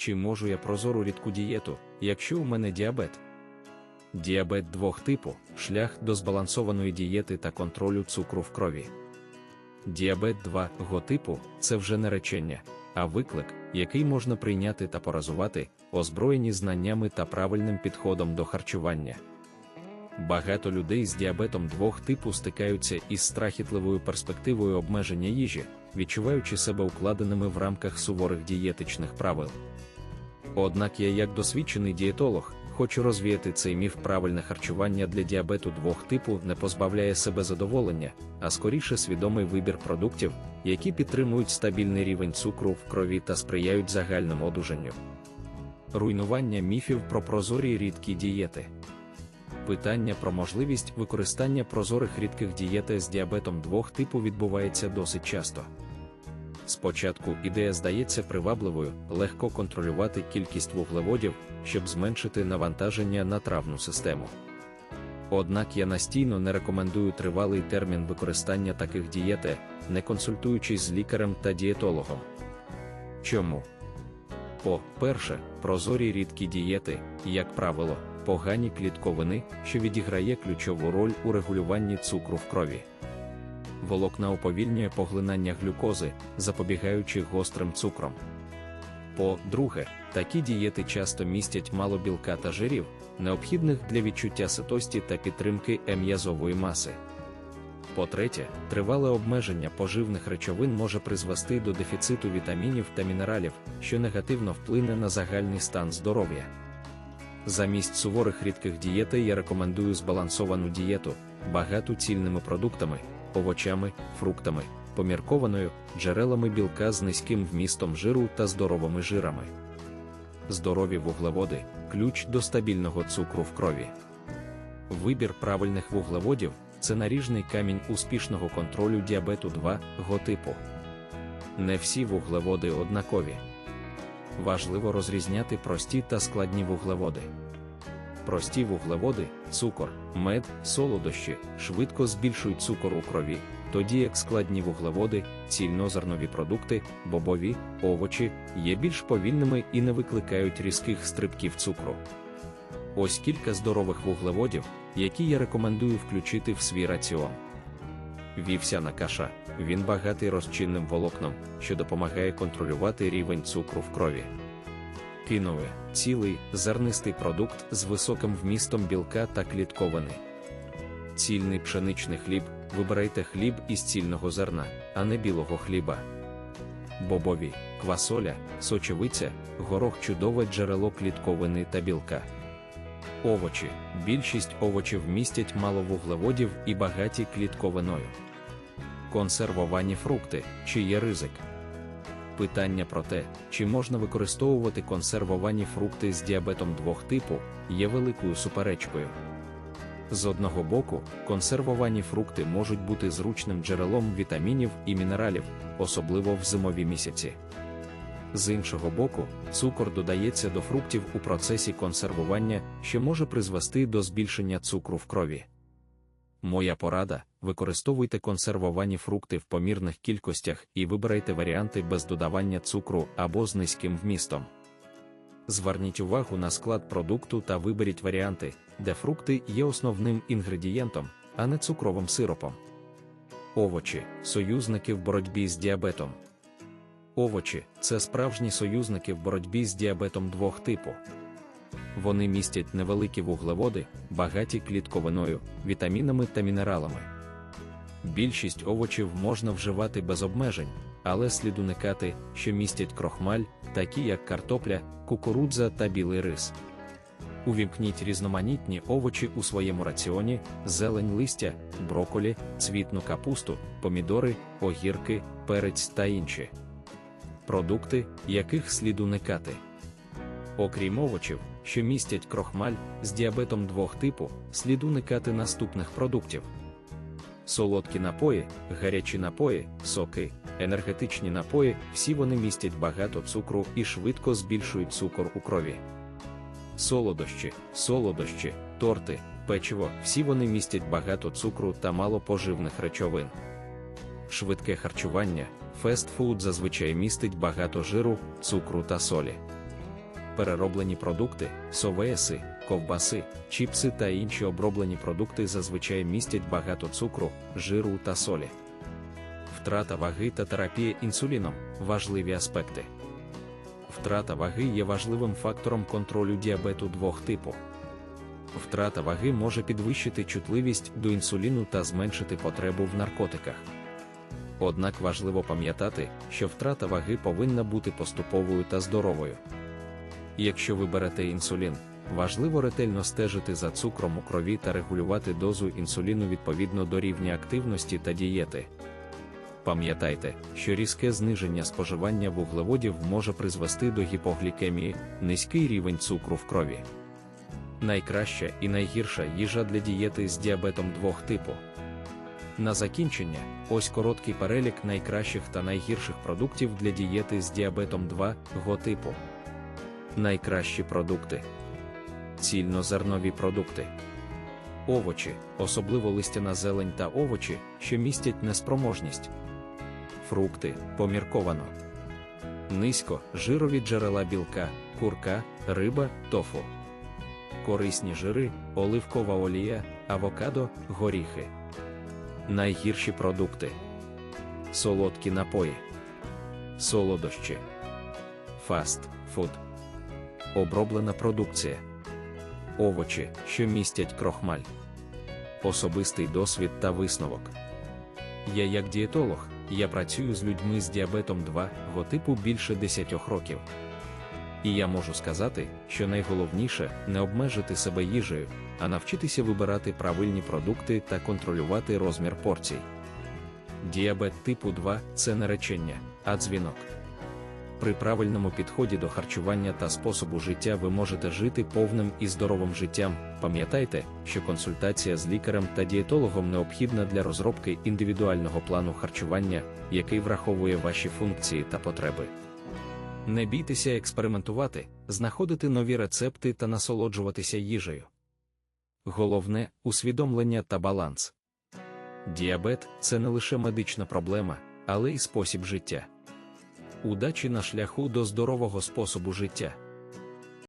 чи можу я прозору рідку дієту, якщо у мене діабет? Діабет двох типу шлях до збалансованої дієти та контролю цукру в крові. Діабет 2 го типу це вже не речення, а виклик, який можна прийняти та поразувати, озброєні знаннями та правильним підходом до харчування. Багато людей з діабетом двох типу стикаються із страхітливою перспективою обмеження їжі, відчуваючи себе укладеними в рамках суворих дієтичних правил. Однак я, як досвідчений дієтолог, хочу розвіяти цей міф правильне харчування для діабету двох типу не позбавляє себе задоволення, а скоріше свідомий вибір продуктів, які підтримують стабільний рівень цукру в крові та сприяють загальному одужанню. Руйнування міфів про прозорі рідкі дієти. Питання про можливість використання прозорих рідких дієти з діабетом двох типу відбувається досить часто. Спочатку ідея здається привабливою, легко контролювати кількість вуглеводів, щоб зменшити навантаження на травну систему. Однак я настійно не рекомендую тривалий термін використання таких дієти, не консультуючись з лікарем та дієтологом. Чому? По-перше, прозорі рідкі дієти, як правило, погані клітковини, що відіграє ключову роль у регулюванні цукру в крові. Волокна уповільнює поглинання глюкози, запобігаючи гострим цукром. По-друге, такі дієти часто містять мало білка та жирів, необхідних для відчуття ситості та підтримки м'язової маси. По-третє, тривале обмеження поживних речовин може призвести до дефіциту вітамінів та мінералів, що негативно вплине на загальний стан здоров'я. Замість суворих рідких дієти я рекомендую збалансовану дієту, багату цільними продуктами, овочами, фруктами, поміркованою, джерелами білка з низьким вмістом жиру та здоровими жирами. Здорові вуглеводи ключ до стабільного цукру в крові. Вибір правильних вуглеводів це наріжний камінь успішного контролю діабету 2 го типу. Не всі вуглеводи однакові. Важливо розрізняти прості та складні вуглеводи. Прості вуглеводи, цукор, мед, солодощі швидко збільшують цукор у крові, тоді як складні вуглеводи, цільнозернові продукти, бобові, овочі є більш повільними і не викликають різких стрибків цукру. Ось кілька здорових вуглеводів, які я рекомендую включити в свій раціон. Вівсяна каша, він багатий розчинним волокном, що допомагає контролювати рівень цукру в крові. Кинове цілий зернистий продукт з високим вмістом білка та клітковини. Цільний пшеничний хліб. Вибирайте хліб із цільного зерна, а не білого хліба. Бобові, квасоля, сочевиця, горох чудове джерело клітковини та білка. Овочі. Більшість овочів містять мало вуглеводів і багаті клітковиною. Консервовані фрукти, чи є ризик. Питання про те, чи можна використовувати консервовані фрукти з діабетом двох типу, є великою суперечкою. З одного боку, консервовані фрукти можуть бути зручним джерелом вітамінів і мінералів, особливо в зимові місяці. З іншого боку, цукор додається до фруктів у процесі консервування, що може призвести до збільшення цукру в крові. Моя порада: використовуйте консервовані фрукти в помірних кількостях і вибирайте варіанти без додавання цукру або з низьким вмістом. Зверніть увагу на склад продукту та виберіть варіанти, де фрукти є основним інгредієнтом, а не цукровим сиропом. Овочі союзники в боротьбі з діабетом. Овочі це справжні союзники в боротьбі з діабетом двох типу. Вони містять невеликі вуглеводи, багаті клітковиною, вітамінами та мінералами. Більшість овочів можна вживати без обмежень, але слід уникати, що містять крохмаль, такі як картопля, кукурудза та білий рис. Увімкніть різноманітні овочі у своєму раціоні, зелень листя, броколі, цвітну капусту, помідори, огірки, перець та інші продукти, яких слід уникати. Окрім овочів, що містять крохмаль з діабетом двох типу, слід уникати наступних продуктів: солодкі напої, гарячі напої, соки, енергетичні напої, всі вони містять багато цукру і швидко збільшують цукор у крові. Солодощі, солодощі, торти, печиво, всі вони містять багато цукру та мало поживних речовин. Швидке харчування, фестфуд зазвичай містить багато жиру, цукру та солі. Перероблені продукти, совеси, ковбаси, чіпси та інші оброблені продукти зазвичай містять багато цукру, жиру та солі. Втрата ваги та терапія інсуліном важливі аспекти. Втрата ваги є важливим фактором контролю діабету двох типу. Втрата ваги може підвищити чутливість до інсуліну та зменшити потребу в наркотиках. Однак важливо пам'ятати, що втрата ваги повинна бути поступовою та здоровою. Якщо ви берете інсулін, важливо ретельно стежити за цукром у крові та регулювати дозу інсуліну відповідно до рівня активності та дієти. Пам'ятайте, що різке зниження споживання вуглеводів може призвести до гіпоглікемії, низький рівень цукру в крові. Найкраща і найгірша їжа для дієти з діабетом двох типу. На закінчення, ось короткий перелік найкращих та найгірших продуктів для дієти з діабетом 2 го типу. Найкращі продукти. Цільнозернові продукти. Овочі, особливо листяна зелень та овочі, що містять неспроможність. Фрукти помірковано. Низько жирові джерела білка, курка, риба, тофу. Корисні жири, оливкова олія, авокадо, горіхи. Найгірші продукти. Солодкі напої. Солодощі. Фаст фуд. Оброблена продукція. Овочі, що містять крохмаль. Особистий досвід та висновок. Я як дієтолог, я працюю з людьми з діабетом 2 го типу більше 10 років. І я можу сказати, що найголовніше не обмежити себе їжею, а навчитися вибирати правильні продукти та контролювати розмір порцій. Діабет типу 2 це не речення, а дзвінок. При правильному підході до харчування та способу життя ви можете жити повним і здоровим життям. Пам'ятайте, що консультація з лікарем та дієтологом необхідна для розробки індивідуального плану харчування, який враховує ваші функції та потреби. Не бійтеся експериментувати, знаходити нові рецепти та насолоджуватися їжею. Головне усвідомлення та баланс. Діабет це не лише медична проблема, але й спосіб життя. Удачі на шляху до здорового способу життя.